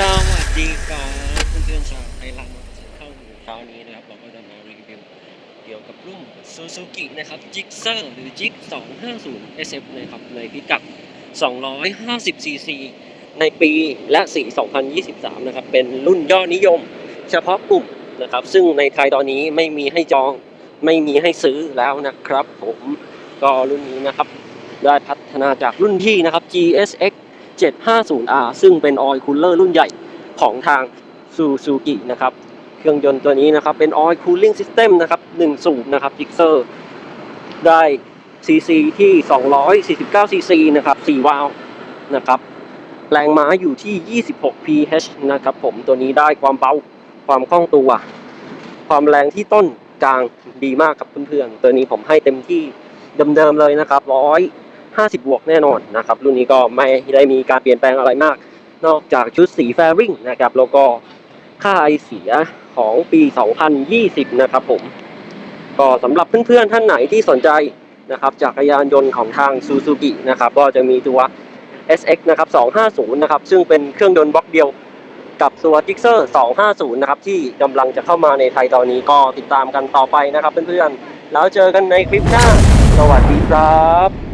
สวัสดีครับเพื่อนๆชาวไทยรัฐเข้าสู่เช้านี้นะครับเราก็จะมารีวิวเกี่ยวกับรุ่น Suzuki นะครับ Gixxer หรือ Gix 250 SF นะครับในพิกัด250 cc ในปีและสี 2023 นะครับ เป็นรุ่นยอดนิยม เฉพาะกลุ่มนะครับ ซึ่งในไทยตอนนี้ไม่มีให้จองไม่มีให้ซื้อแล้วนะครับ ผมก็รุ่นนี้นะครับ ได้พัฒนาจากรุ่นพี่นะครับ GSX 750R ซึ่งเป็นออยล์คูลเลอร์รุ่นใหญ่ของทาง Suzuki นะครับ เครื่องยนต์ตัวนี้นะครับ เป็น Oil Cooling System นะครับ1สูบนะครับ Gixxer ได้ CC ที่ 249 CC นะครับ4วาล์วนะครับ แรงม้าอยู่ที่ 26 pH นะครับผมตัวนี้ได้ความเบาความคล่องตัว ความแรงที่ต้นกลางดีมากครับเพื่อนๆ ตัวนี้ผมให้เต็มที่เดิมๆเลยนะครับ 50 บวกแน่นอนนะครับ รุ่นนี้ก็ไม่ได้มีการเปลี่ยนแปลงอะไรมาก นอกจากชุดสีแฟริงนะครับ แล้วก็ค่าไอเสียของปี 2020 นะครับผม ก็สำหรับเพื่อนๆ ท่านไหนที่สนใจนะครับจักรยานยนต์ของทาง Suzuki นะครับก็จะมีตัว SX นะครับ 250 นะครับ ซึ่งเป็นเครื่องยนต์บล็อกเดียวกับตัว Gixxer 250 นะครับ ที่กำลังจะเข้ามาในไทยตอนนี้ก็ติดตามกันต่อไปนะครับเพื่อนๆ แล้วเจอกันในคลิปหน้า สวัสดีครับ